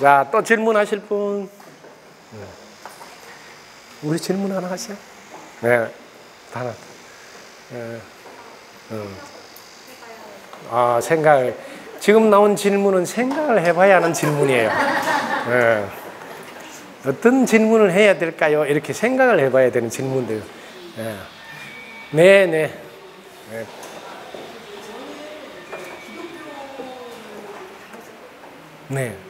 자, 또 질문하실 분? 네. 우리 질문 하나 하세요. 네, 하나. 네. 음. 아, 생각. 지금 나온 질문은 생각을 해봐야 하는 질문이에요. 네. 어떤 질문을 해야 될까요? 이렇게 생각을 해봐야 되는 질문들. 네, 네. 네. 네. 네.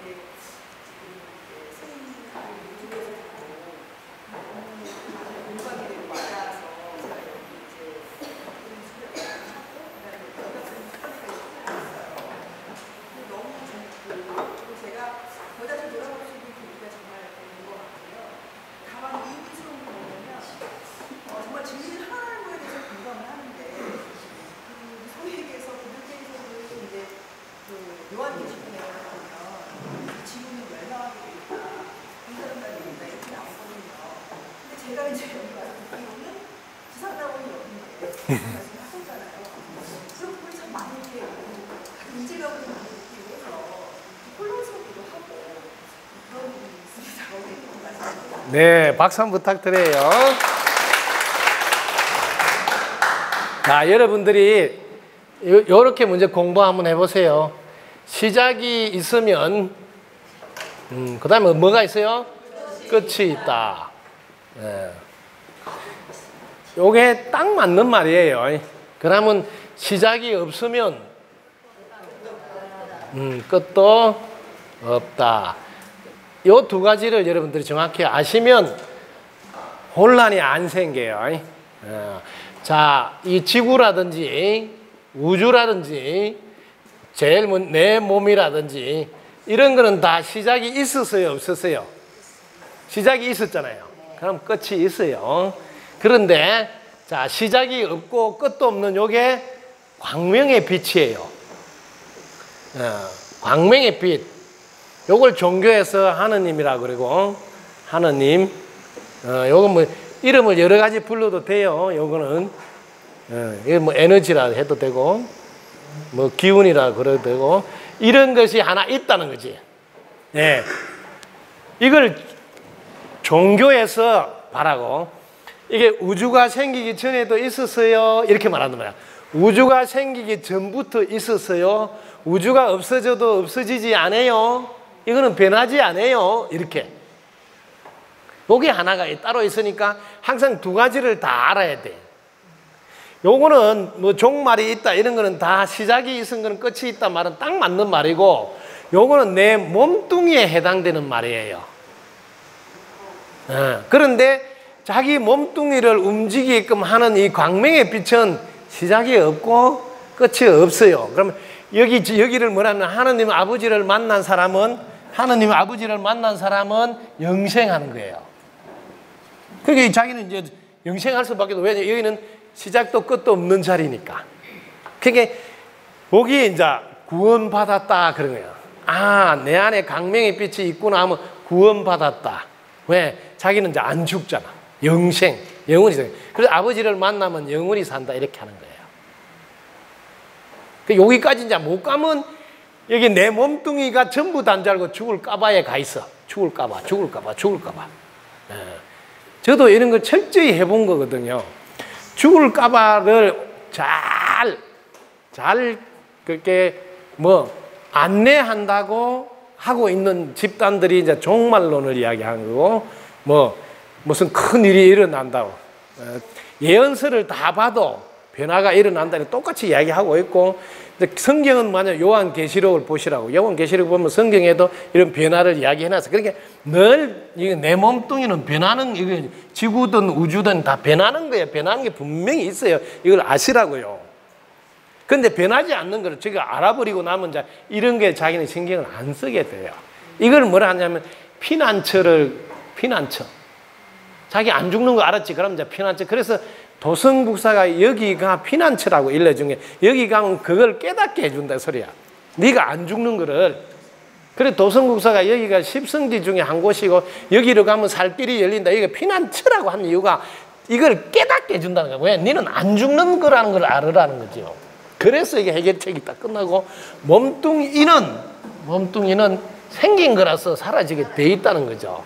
네, 박수 한번 부탁드려요. 자, 여러분들이 이렇게 문제 공부 한번 해보세요. 시작이 있으면, 음, 그 다음에 뭐가 있어요? 끝이 있다. 네. 요게 딱 맞는 말이에요. 그러면 시작이 없으면, 음, 끝도 없다. 이두 가지를 여러분들이 정확히 아시면 혼란이 안 생겨요. 어. 자, 이 지구라든지 우주라든지 제일 내 몸이라든지 이런 거는 다 시작이 있었어요, 없었어요? 시작이 있었잖아요. 그럼 끝이 있어요. 그런데 자, 시작이 없고 끝도 없는 요게 광명의 빛이에요. 어, 광명의 빛. 요걸 종교에서 하느님이라 그러고 하느님 어, 요건 뭐 이름을 여러 가지 불러도 돼요. 요거는 어, 이거 뭐 에너지라 해도 되고 뭐 기운이라 그래도 되고 이런 것이 하나 있다는 거지. 예. 이걸 종교에서 바라고 이게 우주가 생기기 전에도 있었어요. 이렇게 말하는 거야. 우주가 생기기 전부터 있었어요. 우주가 없어져도 없어지지 않아요. 이거는 변하지 않아요. 이렇게. 목이 하나가 따로 있으니까 항상 두 가지를 다 알아야 돼. 요거는 뭐 종말이 있다 이런 거는 다 시작이 있은 거는 끝이 있다 말은 딱 맞는 말이고 요거는 내 몸뚱이에 해당되는 말이에요. 어, 그런데 자기 몸뚱이를 움직이게끔 하는 이 광명의 빛은 시작이 없고 끝이 없어요. 그러면 여기 여기를 뭐냐면 하느님 아버지를 만난 사람은 하느님 아버지를 만난 사람은 영생하는 거예요. 그러니까 자기는 이제 영생할 수밖에 없 왜냐 여기는 시작도 끝도 없는 자리니까. 그게 거기 이제 구원받았다 그런 거예요. 아, 내 안에 강명의 빛이 있구나 하면 구원받았다. 왜? 자기는 이제 안 죽잖아. 영생, 영원히 산. 그래서 아버지를 만나면 영원히 산다 이렇게 하는 거예요. 그 여기까지 이제 못 가면 여기 내 몸뚱이가 전부 단자고 죽을 까봐에 가 있어. 죽을 까봐, 죽을 까봐, 죽을 까봐. 네. 저도 이런 걸 철저히 해본 거거든요. 죽을까봐를 잘, 잘 그렇게 뭐 안내한다고 하고 있는 집단들이 이제 종말론을 이야기하는 거고, 뭐 무슨 큰 일이 일어난다고. 어, 예언서를 다 봐도 변화가 일어난다니 똑같이 이야기하고 있고, 성경은 만약 요한 계시록을 보시라고 요한 계시록 보면 성경에도 이런 변화를 이야기해놨어. 그러니까 늘내 몸뚱이는 변하는 이거 지구든 우주든 다 변하는 거예요. 변하는 게 분명히 있어요. 이걸 아시라고요. 근데 변하지 않는 걸 제가 알아버리고 나면 자 이런 게 자기는 신경을 안 쓰게 돼요. 이걸 뭐라 하냐면 피난처를 피난처. 자기 안 죽는 거 알았지? 그럼 이제 피난처. 그래서 도성국사가 여기가 피난처라고 일러준 게 여기가 그걸 깨닫게 해준다 소리야. 네가 안 죽는 거를. 그래 도성국사가 여기가 십성지 중에 한 곳이고 여기로 가면 살길이 열린다. 여기가 피난처라고 한 이유가 이걸 깨닫게 해준다는 거야. 왜? 너는 안 죽는 거라는 걸 알으라는 거죠. 그래서 이게 해결책이 딱 끝나고 몸뚱이는 몸뚱이는 생긴 거라서 사라지게 돼 있다는 거죠.